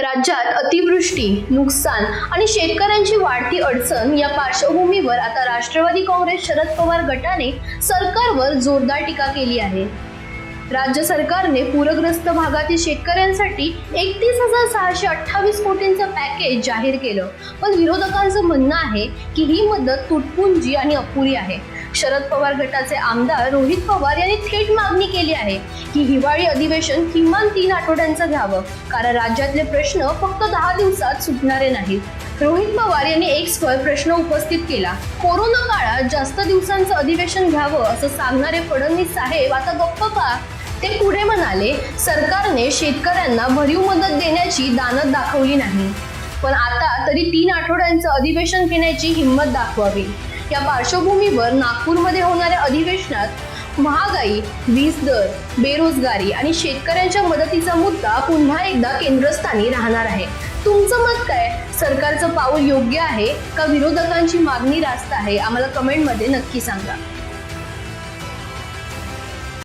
राज्यात अतिवृष्टी नुकसान आणि शेतकऱ्यांची वाढती अडचण या पार्श्वभूमीवर आता राष्ट्रवादी काँग्रेस शरद पवार गटाने सरकारवर जोरदार टीका केली आहे. राज्य सरकारने पूरग्रस्त भागातील शेतकऱ्यांसाठी एकतीस हजार सहाशे अठ्ठावीस कोटींचं पॅकेज जाहीर केलं. पण विरोधकांचं म्हणणं आहे की ही मदत तुटपुंजी आणि अपुरी आहे. शरद पवार गटाचे आमदार रोहित पवार यांनी थेट मागणी केली आहे की हिवाळी अधिवेशन किमान तीन आठवड्यांचं घ्यावं कारण राज्यातले प्रश्न फक्त दहा दिवसात सुटणारे नाहीत. रोहित पवार यांनी एक्सवर प्रश्न उपस्थित केला कोरोना काळात जास्त दिवसांचं अधिवेशन घ्यावं असं सांगणारे फडणवीस साहेब आता गप्प का? ते पुढे म्हणाले सरकारने शेतकऱ्यांना भरीव मदत देण्याची दानत दाखवली नाही. पण आता तरी तीन आठवड्यांचं अधिवेशन घेण्याची हिंमत दाखवावी. या पार्श्वभूमीवर नागपूरमध्ये होणाऱ्या अधिवेशनात महागाई वीज दर बेरोजगारी आणि शेतकऱ्यांच्या मदतीचा मुद्दा पुन्हा एकदा केंद्रस्थानी राहणार आहे. तुमचं मत काय? सरकारचं पाऊल योग्य आहे का? विरोधकांची मागणी रास्त आहे? आम्हाला कमेंटमध्ये नक्की सांगा.